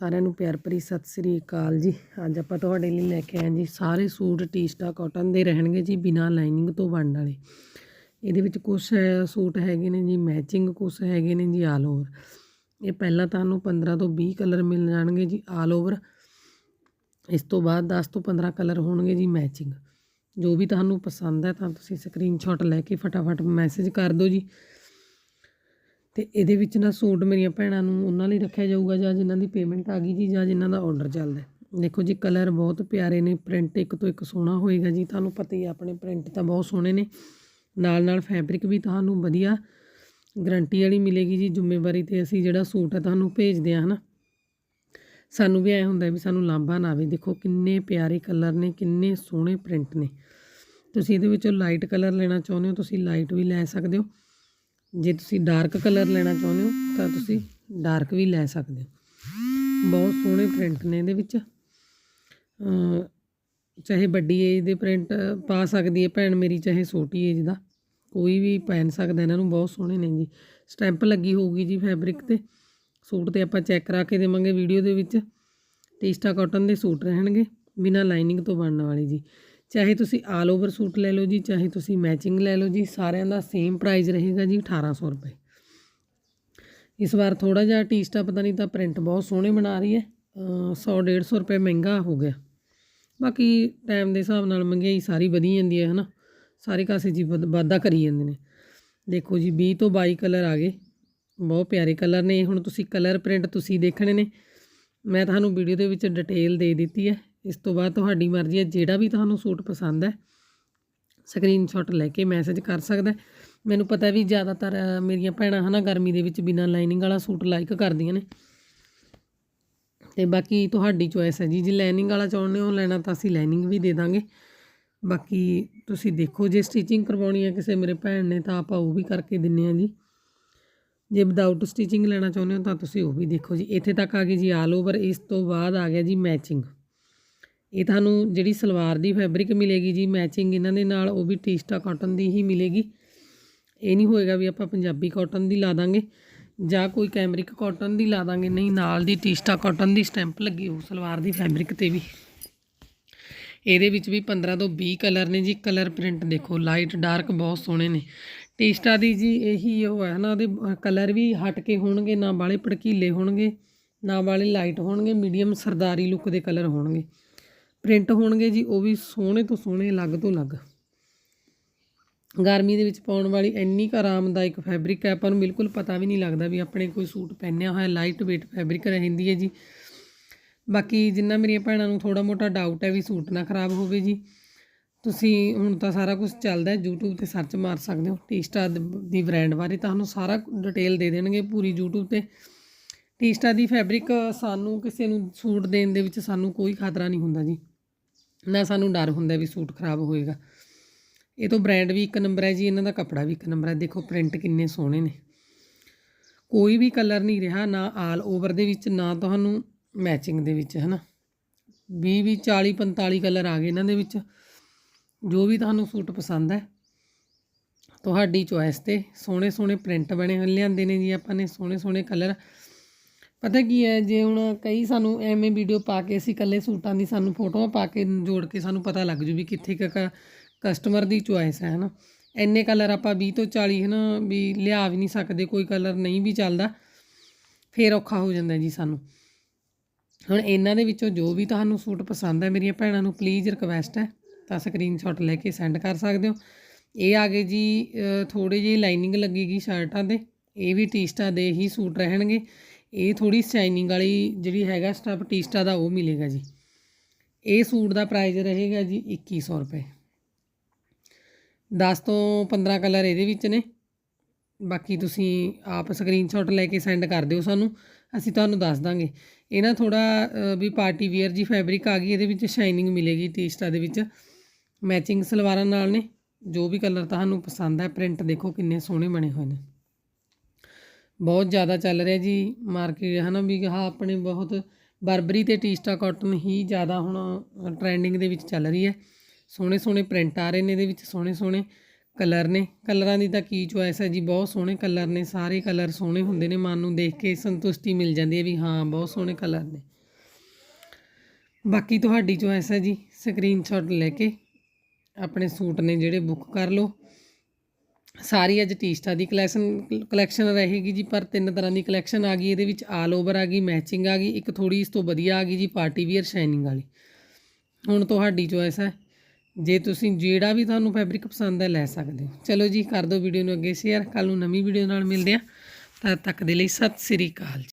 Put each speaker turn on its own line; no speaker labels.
ਸਾਰਿਆਂ ਨੂੰ ਪਿਆਰ ਭਰੀ ਸਤਿ ਸ੍ਰੀ ਅਕਾਲ ਜੀ। ਅੱਜ ਆਪਾਂ ਤੁਹਾਡੇ ਲਈ ਲੈ ਕੇ ਆਏ ਜੀ ਸਾਰੇ ਸੂਟ ਟੀਸਟਾ ਕਾਟਨ ਦੇ ਰਹਿਣਗੇ ਜੀ ਬਿਨਾ ਲਾਈਨਿੰਗ ਤੋਂ ਬਣਨ ਵਾਲੇ। ਇਹਦੇ ਵਿੱਚ ਕੁਝ ਸੂਟ ਹੈਗੇ ਨੇ ਜੀ ਮੈਚਿੰਗ ਕੁਝ ਹੈਗੇ ਨੇ ਜੀ ਆਲ ਓਵਰ ਇਹ ਪਹਿਲਾਂ ਤੁਹਾਨੂੰ 15 ਤੋਂ 20 ਕਲਰ ਮਿਲ ਜਾਣਗੇ ਜੀ ਆਲ ਓਵਰ ਇਸ ਤੋਂ ਬਾਅਦ 10 ਤੋਂ 15 ਕਲਰ ਹੋਣਗੇ ਜੀ ਮੈਚਿੰਗ ਜੋ ਵੀ ਤੁਹਾਨੂੰ ਪਸੰਦ ਹੈ ਤਾਂ ਤੁਸੀਂ ਸਕਰੀਨਸ਼ਾਟ ਲੈ ਕੇ ਫਟਾਫਟ ਮੈਸੇਜ ਕਰ ਦਿਓ ਜੀ। ਤੇ ਇਹਦੇ ਵਿੱਚ ਨਾ ਸੂਟ ਮੇਰੀਆਂ ਭੈਣਾਂ ਨੂੰ ਉਹਨਾਂ ਲਈ ਰੱਖਿਆ ਜਾਊਗਾ ਜਾਂ ਜਿਨ੍ਹਾਂ ਦੀ ਪੇਮੈਂਟ ਆ ਗਈ ਜੀ ਜਾਂ ਜਿਨ੍ਹਾਂ ਦਾ ਆਰਡਰ ਚੱਲਦਾ ਦੇਖੋ ਜੀ ਕਲਰ ਬਹੁਤ ਪਿਆਰੇ ਨੇ ਪ੍ਰਿੰਟ ਇੱਕ ਤੋਂ ਇੱਕ ਸੋਹਣਾ ਹੋਏਗਾ ਜੀ, ਤੁਹਾਨੂੰ ਪਤਾ ਹੀ ਹੈ ਆਪਣੇ ਪ੍ਰਿੰਟ ਤਾਂ ਬਹੁਤ ਸੋਹਣੇ ਨੇ। ਨਾਲ ਨਾਲ ਫੈਬਰਿਕ ਵੀ ਤੁਹਾਨੂੰ ਵਧੀਆ ਗਰੰਟੀ ਵਾਲੀ ਮਿਲੇਗੀ ਜੀ, ਜ਼ਿੰਮੇਵਾਰੀ ਤੇ ਅਸੀਂ ਜਿਹੜਾ ਸੂਟ ਹੈ ਤੁਹਾਨੂੰ ਭੇਜਦੇ ਆ ਹਨਾ। ਸਾਨੂੰ ਵੀ ਐ ਹੁੰਦਾ ਵੀ ਸਾਨੂੰ ਲਾਂਭਾ ਨਾ ਆਵੇ, ਦੇਖੋ ਕਿੰਨੇ ਪਿਆਰੇ ਕਲਰ ਨੇ, ਕਿੰਨੇ ਸੋਹਣੇ ਪ੍ਰਿੰਟ ਨੇ। ਤੁਸੀਂ ਇਹਦੇ ਵਿੱਚੋਂ ਲਾਈਟ ਕਲਰ ਲੈਣਾ ਚਾਹੁੰਦੇ ਹੋ, ਤੁਸੀਂ ਲਾਈਟ ਵੀ ਲੈ ਸਕਦੇ ਹੋ। ਜੇ ਤੁਸੀਂ ਡਾਰਕ ਕਲਰ ਲੈਣਾ ਚਾਹੁੰਦੇ ਹੋ, ਤਾਂ ਤੁਸੀਂ ਡਾਰਕ ਵੀ ਲੈ ਸਕਦੇ ਹੋ। ਬਹੁਤ ਸੋਹਣੇ ਪ੍ਰਿੰਟ ਨੇ ਇਹਦੇ ਵਿੱਚ। ਚਾਹੇ ਵੱਡੀ ਏਜ ਦੇ ਪ੍ਰਿੰਟ ਪਾ ਸਕਦੀ ਹੈ ਭੈਣ ਮੇਰੀ, ਚਾਹੇ ਛੋਟੀ ਏਜ ਦਾ। ਕੋਈ ਵੀ ਪਹਿਨ ਸਕਦਾ, ਇਹਨਾਂ ਨੂੰ ਬਹੁਤ ਸੋਹਣੇ ਨੇ ਜੀ। ਸਟੈਂਪ ਲੱਗੀ ਹੋਊਗੀ ਜੀ ਫੈਬਰਿਕ ਤੇ। ਸੂਟ ਤੇ ਆਪਾਂ ਚੈੱਕ ਕਰਾ ਕੇ ਦੇਵਾਂਗੇ ਵੀਡੀਓ ਦੇ ਵਿੱਚ। ਟੀਸਟਾ ਕਾਟਨ ਦੇ ਸੂਟ ਰਹਿਣਗੇ, ਬਿਨਾ ਲਾਈਨਿੰਗ ਤੋਂ ਬਣਨ ਵਾਲੇ ਜੀ। ਚਾਹੇ ਤੁਸੀਂ ਆਲ ਓਵਰ ਸੂਟ ਲੈ ਲਓ ਜੀ, ਚਾਹੇ ਤੁਸੀਂ ਮੈਚਿੰਗ ਲੈ ਲਓ ਜੀ, ਸਾਰਿਆਂ ਦਾ ਸੇਮ ਪ੍ਰਾਈਸ ਰਹੇਗਾ ਜੀ 1800 ਰੁਪਏ। ਇਸ ਵਾਰ ਥੋੜਾ ਜਿਹਾ ਟੀਸਟਾ ਪਤਾ ਨਹੀਂ ਤਾਂ ਪ੍ਰਿੰਟ ਬਹੁਤ ਸੋਹਣੇ ਬਣਾ ਰਹੀ ਹੈ। 100 150 ਰੁਪਏ ਮਹਿੰਗਾ ਹੋ ਗਿਆ। ਬਾਕੀ ਟਾਈਮ ਦੇ ਹਿਸਾਬ ਨਾਲ ਮਹਿੰਗਾਈ ਸਾਰੀ ਵਧੀ ਜਾਂਦੀ ਹੈ, ਹਨਾ? ਸਾਰੇ ਕਾਸੇ ਜੀ ਵਾਧਾ ਕਰੀ ਜਾਂਦੇ ਨੇ। ਦੇਖੋ ਜੀ 20 ਤੋਂ 22 ਕਲਰ ਆ ਗਏ। ਬਹੁਤ ਪਿਆਰੇ ਕਲਰ ਨੇ। ਹੁਣ ਤੁਸੀਂ ਕਲਰ ਪ੍ਰਿੰਟ ਤੁਸੀਂ ਦੇਖਣੇ ਨੇ। ਮੈਂ ਤੁਹਾਨੂੰ ਵੀਡੀਓ ਦੇ ਵਿੱਚ ਡਿਟੇਲ ਦੇ ਦਿੱਤੀ ਹੈ। ਇਸ ਤੋਂ ਬਾਅਦ ਤੁਹਾਡੀ ਮਰਜ਼ੀ ਹੈ, ਜਿਹੜਾ ਵੀ ਤੁਹਾਨੂੰ ਸੂਟ ਪਸੰਦ ਹੈ ਸਕਰੀਨਸ਼ਾਟ ਲੈ ਕੇ ਮੈਸੇਜ ਕਰ ਸਕਦਾ ਮੈਨੂੰ ਪਤਾ ਵੀ ਜ਼ਿਆਦਾਤਰ ਮੇਰੀਆਂ ਭੈਣਾਂ ਹਨਾ ਗਰਮੀ ਦੇ ਵਿੱਚ ਬਿਨਾਂ ਲਾਈਨਿੰਗ ਵਾਲਾ ਸੂਟ ਲਾਈਕ ਕਰਦੀਆਂ ਨੇ। ਤੇ ਬਾਕੀ ਤੁਹਾਡੀ ਚੋਇਸ ਹੈ ਜੀ, ਜੇ ਲਾਈਨਿੰਗ ਵਾਲਾ ਚਾਹੁੰਦੇ ਹੋ ਲੈਣਾ ਤਾਂ ਅਸੀਂ ਲਾਈਨਿੰਗ ਵੀ ਦੇ ਦਾਂਗੇ। ਬਾਕੀ ਤੁਸੀਂ ਦੇਖੋ, ਜੇ ਸਟਿਚਿੰਗ ਕਰਵਾਉਣੀ ਹੈ ਕਿਸੇ ਮੇਰੇ ਭੈਣ ਨੇ ਤਾਂ ਆਪਾਂ ਉਹ ਵੀ ਕਰਕੇ ਦਿੰਨੇ ਆ ਜੀ। ਜੇ ਵਿਦਆਊਟ ਸਟਿਚਿੰਗ ਲੈਣਾ ਚਾਹੁੰਦੇ ਹੋ ਤਾਂ ਤੁਸੀਂ ਉਹ ਵੀ ਦੇਖੋ ਜੀ। ਇੱਥੇ ਤੱਕ ਆ ਗਈ ਜੀ ਆਲ ਓਵਰ ਇਸ ਤੋਂ ਬਾਅਦ ਆ ਗਿਆ ਜੀ ਮੈਚਿੰਗ ਇਹ ਤੁਹਾਨੂੰ ਜਿਹੜੀ ਸਲਵਾਰ ਦੀ ਫੈਬਰਿਕ ਮਿਲੇਗੀ ਜੀ ਮੈਚਿੰਗ ਇਹਨਾਂ ਦੇ ਨਾਲ, ਉਹ ਵੀ ਟੀਸਟਾ ਕਾਟਨ ਦੀ ਹੀ ਮਿਲੇਗੀ। ਇਹ ਨਹੀਂ ਹੋਏਗਾ ਵੀ ਆਪਾਂ ਪੰਜਾਬੀ ਕਾਟਨ ਦੀ ਲਾ ਦਾਂਗੇ, ਜਾਂ ਕੋਈ ਕੈਮਰਿਕ ਕਾਟਨ ਦੀ ਲਾ ਦਾਂਗੇ, ਨਹੀਂ, ਨਾਲ ਦੀ ਟੀਸਟਾ ਕਾਟਨ ਦੀ ਸਟੈਂਪ ਲੱਗੀ ਹੋਊ ਸਲਵਾਰ ਦੀ ਫੈਬਰਿਕ ਤੇ ਵੀ। ਇਹਦੇ ਵਿੱਚ ਵੀ 15 ਤੋਂ 20 ਕਲਰ ਨੇ ਜੀ ਕਲਰ ਪ੍ਰਿੰਟ ਦੇਖੋ ਲਾਈਟ ਡਾਰਕ ਬਹੁਤ ਸੋਹਣੇ ਨੇ। ਟੀਸਟਾ ਦੀ ਜੀ ਇਹੀ ਉਹ ਹੈ ਨਾ, ਉਹਦੇ ਕਲਰ ਵੀ ਹਟ ਕੇ ਹੋਣਗੇ, ਨਾ ਵਾਲੇ ਭੜਕੀਲੇ ਹੋਣਗੇ, ਨਾ ਵਾਲੇ ਲਾਈਟ ਹੋਣਗੇ ਮੀਡੀਅਮ ਸਰਦਾਰੀ ਲੁੱਕ ਦੇ ਕਲਰ ਹੋਣਗੇ। ਪ੍ਰਿੰਟ ਹੋਣਗੇ ਜੀ, ਉਹ ਵੀ ਸੋਹਣੇ ਤੋਂ ਸੋਹਣੇ, ਅਲੱਗ ਤੋਂ ਅਲੱਗ। ਗਰਮੀ ਦੇ ਵਿੱਚ ਪਾਉਣ ਵਾਲੀ ਇੰਨੀ ਕੁ ਆਰਾਮਦਾਇਕ ਫੈਬਰਿਕ ਹੈ, ਆਪਾਂ ਨੂੰ ਬਿਲਕੁਲ ਪਤਾ ਵੀ ਨਹੀਂ ਲੱਗਦਾ ਵੀ ਆਪਣੇ ਕੋਈ ਸੂਟ ਪਹਿਨਿਆ ਹੋਇਆ ਲਾਈਟ weight ਫੈਬਰਿਕ ਰਹਿੰਦੀ ਹੈ ਜੀ। ਬਾਕੀ ਜਿੰਨਾ ਮੇਰੀਆਂ ਭੈਣਾਂ ਨੂੰ ਥੋੜਾ ਮੋਟਾ ਡਾਊਟ ਹੈ ਵੀ ਸੂਟ ਨਾ ਖਰਾਬ ਹੋਵੇ ਜੀ, ਤੁਸੀਂ ਹੁਣ ਤਾਂ ਸਾਰਾ ਕੁਝ ਚੱਲਦਾ ਹੈ, YouTube ਤੇ ਸਰਚ ਮਾਰ ਸਕਦੇ ਹੋ ਟੀਸਟਾ ਦੀ ਬ੍ਰਾਂਡ ਬਾਰੇ ਤੁਹਾਨੂੰ ਸਾਰਾ ਡਿਟੇਲ ਦੇ ਦੇਣਗੇ ਪੂਰੀ YouTube ਤੇ। ਟੀਸਟਾ ਦੀ ਫੈਬਰਿਕ ਸਾਨੂੰ ਕਿਸੇ ਨੂੰ ਸੂਟ ਦੇਣ ਦੇ ਵਿੱਚ ਸਾਨੂੰ ਕੋਈ ਖਤਰਾ ਨਹੀਂ ਹੁੰਦਾ ਜੀ। ਨਾ ਸਾਨੂੰ ਡਰ ਹੁੰਦਾ ਵੀ ਸੂਟ ਖਰਾਬ ਹੋਏਗਾ। ਇਹ ਤੋਂ ਬ੍ਰਾਂਡ ਵੀ ਇੱਕ ਨੰਬਰ ਹੈ ਜੀ, ਇਹਨਾਂ ਦਾ ਕੱਪੜਾ ਵੀ ਇੱਕ ਨੰਬਰ ਹੈ। ਦੇਖੋ, ਪ੍ਰਿੰਟ ਕਿੰਨੇ ਸੋਹਣੇ ਨੇ। ਕੋਈ ਵੀ ਕਲਰ ਨਹੀਂ ਰਿਹਾ, ਨਾ ਆਲ ਓਵਰ ਦੇ ਵਿੱਚ, ਨਾ ਤੁਹਾਨੂੰ ਮੈਚਿੰਗ ਦੇ ਵਿੱਚ ਹੈ ਨਾ 20 20 40 45 ਕਲਰ ਆ ਗਏ ਇਹਨਾਂ ਦੇ ਵਿੱਚ। ਜੋ ਵੀ ਤੁਹਾਨੂੰ ਸੂਟ ਪਸੰਦ ਹੈ, ਤੁਹਾਡੀ ਚੋਇਸ ਤੇ ਸੋਹਣੇ ਸੋਹਣੇ ਪ੍ਰਿੰਟ ਬਣੇ ਹੋਏ, ਲਿਆਂਦੇ ਨੇ ਜੀ ਆਪਾਂ ਨੇ ਸੋਹਣੇ ਸੋਹਣੇ ਕਲਰ। ਪਤਾ ਕੀ ਹੈ, ਜੇ ਹੁਣ ਕਈ ਸਾਨੂੰ ਐਵੇਂ ਵੀਡੀਓ ਪਾ ਕੇ ਅਸੀਂ ਇਕੱਲੇ ਸੂਟਾਂ ਦੀ ਸਾਨੂੰ ਫੋਟੋਆਂ ਪਾ ਕੇ ਜੋੜ ਕੇ ਸਾਨੂੰ ਪਤਾ ਲੱਗ ਜੂ ਵੀ ਕਿੱਥੇ ਕ ਕਸਟਮਰ ਦੀ ਚੋਇਸ ਹੈ, ਹਨਾ। ਇੰਨੇ ਕਲਰ ਆਪਾਂ 20 ਤੋਂ 40 ਹਨਾ, ਵੀ ਲਿਆ ਵੀ ਨਹੀਂ ਸਕਦੇ, ਕੋਈ ਕਲਰ ਨਹੀਂ ਵੀ ਚੱਲਦਾ, ਫੇਰ ਔਖਾ ਹੋ ਜਾਂਦਾ ਜੀ ਸਾਨੂੰ। ਹੁਣ ਇਹਨਾਂ ਦੇ ਵਿੱਚੋਂ ਜੋ ਵੀ ਤੁਹਾਨੂੰ ਸੂਟ ਪਸੰਦ ਹੈ, ਮੇਰੀਆਂ ਭੈਣਾਂ ਨੂੰ ਪਲੀਜ਼ ਰਿਕਵੈਸਟ ਹੈ, ਤਾਂ ਸਕਰੀਨਸ਼ਾਟ ਲੈ ਕੇ ਸੈਂਡ ਕਰ ਸਕਦੇ ਹੋ। ਇਹ ਆ ਗਏ ਜੀ ਥੋੜੀ ਜਿਹੀ ਲਾਈਨਿੰਗ ਲੱਗੇਗੀ ਸ਼ਰਟਾਂ ਦੇ, ਇਹ ਵੀ ਟੀਸਟਾ ਦੇ ਹੀ ਸੂਟ ਰਹਿਣਗੇ। ਇਹ ਥੋੜੀ ਸ਼ਾਈਨਿੰਗ ਵਾਲੀ ਜਿਹੜੀ ਹੈਗਾ ਸਟਫ ਟੀਸਟਾ ਦਾ ਉਹ ਮਿਲੇਗਾ ਜੀ। ਇਹ ਸੂਟ ਦਾ ਪ੍ਰਾਈਸ ਰਹੇਗਾ ਜੀ 2100 ਰੁਪਏ। 10 ਤੋਂ 15 ਕਲਰ ਇਹਦੇ ਵਿੱਚ ਨੇ। ਬਾਕੀ ਤੁਸੀਂ ਆਪ ਸਕਰੀਨਸ਼ਾਟ ਲੈ ਕੇ ਸੈਂਡ ਕਰ ਦਿਓ ਸਾਨੂੰ, ਅਸੀਂ ਤੁਹਾਨੂੰ ਦੱਸ ਦਾਂਗੇ। ਇਹ ਨਾ ਥੋੜਾ ਵੀ ਪਾਰਟੀ ਵੇਅਰ ਜੀ ਫੈਬਰਿਕ ਆ ਗਈ, ਇਹਦੇ ਵਿੱਚ ਸ਼ਾਈਨਿੰਗ ਮਿਲੇਗੀ ਟੀਸਟਾ ਦੇ ਵਿੱਚ। ਮੈਚਿੰਗ ਸਲਵਾਰਾਂ ਨਾਲ ਨੇ, ਜੋ ਵੀ ਕਲਰ ਤੁਹਾਨੂੰ ਪਸੰਦ ਹੈ ਪ੍ਰਿੰਟ ਦੇਖੋ ਕਿੰਨੇ ਸੋਹਣੇ ਬਣੇ ਹੋਏ ਨੇ। ਬਹੁਤ ਜ਼ਿਆਦਾ ਚੱਲ ਰਿਹਾ ਜੀ ਮਾਰਕੀਟ ਹੈ ਨਾ ਵੀ ਹਾਂ ਆਪਣੇ ਬਹੁਤ ਬਰਬਰੀ ਤੇ ਟੀਸਟਾ ਕਾਟਨ ਹੀ ਜ਼ਿਆਦਾ ਹੁਣ ਟ੍ਰੈਂਡਿੰਗ ਦੇ ਵਿੱਚ ਚੱਲ ਰਹੀ ਹੈ। ਸੋਹਣੇ ਸੋਹਣੇ ਪ੍ਰਿੰਟ ਆ ਰਹੇ ਨੇ ਇਹਦੇ ਵਿੱਚ, ਸੋਹਣੇ ਸੋਹਣੇ ਕਲਰ ਨੇ। ਕਲਰਾਂ ਦੀ ਤਾਂ ਕੀ ਚੁਆਇਸ ਹੈ ਜੀ, ਬਹੁਤ ਸੋਹਣੇ ਕਲਰ ਨੇ, ਸਾਰੇ ਕਲਰ ਸੋਹਣੇ ਹੁੰਦੇ ਨੇ, ਮਨ ਨੂੰ ਦੇਖ ਕੇ ਸੰਤੁਸ਼ਟੀ ਮਿਲ ਜਾਂਦੀ ਹੈ ਵੀ ਹਾਂ, ਬਹੁਤ ਸੋਹਣੇ ਕਲਰ ਨੇ। ਬਾਕੀ ਤੁਹਾਡੀ ਚੁਆਇਸ ਹੈ ਜੀ ਸਕਰੀਨਸ਼ਾਟ ਲੈ ਕੇ ਆਪਣੇ ਸੂਟ ਨੇ ਜਿਹੜੇ ਬੁੱਕ ਕਰ ਲਓ। ਸਾਰੀ ਅੱਜ ਟੀਸਟਾ ਦੀ ਕਲੈਕਸ਼ਨ ਕਲੈਕਸ਼ਨ ਰਹੇਗੀ ਜੀ, ਪਰ ਤਿੰਨ ਤਰ੍ਹਾਂ ਦੀ ਕਲੈਕਸ਼ਨ ਆ ਗਈ, ਇਹਦੇ ਵਿੱਚ ਆਲ ਓਵਰ ਆ ਗਈ ਮੈਚਿੰਗ ਆ ਗਈ, ਇੱਕ ਥੋੜੀ ਇਸ ਤੋਂ ਵਧੀਆ ਆ ਗਈ ਜੀ ਪਾਰਟੀ ਵੀਅਰ ਸ਼ਾਈਨਿੰਗ ਵਾਲੀ। ਹੁਣ ਤੁਹਾਡੀ ਚੋਇਸ ਹੈ। ਜੇ ਤੁਸੀਂ ਜਿਹੜਾ ਵੀ ਤੁਹਾਨੂੰ ਫੈਬਰਿਕ ਪਸੰਦ ਹੈ, ਲੈ ਸਕਦੇ ਹੋ। ਚਲੋ ਜੀ, ਕਰ ਦਿਓ ਵੀਡੀਓ ਨੂੰ ਅੱਗੇ ਸ਼ੇਅਰ ਕੱਲ ਨੂੰ ਨਵੀਂ ਵੀਡੀਓ ਨਾਲ ਮਿਲਦੇ ਆ ਤਦ ਤੱਕ ਦੇ ਲਈ ਸਤਿ ਸ੍ਰੀ ਅਕਾਲ ਜੀ।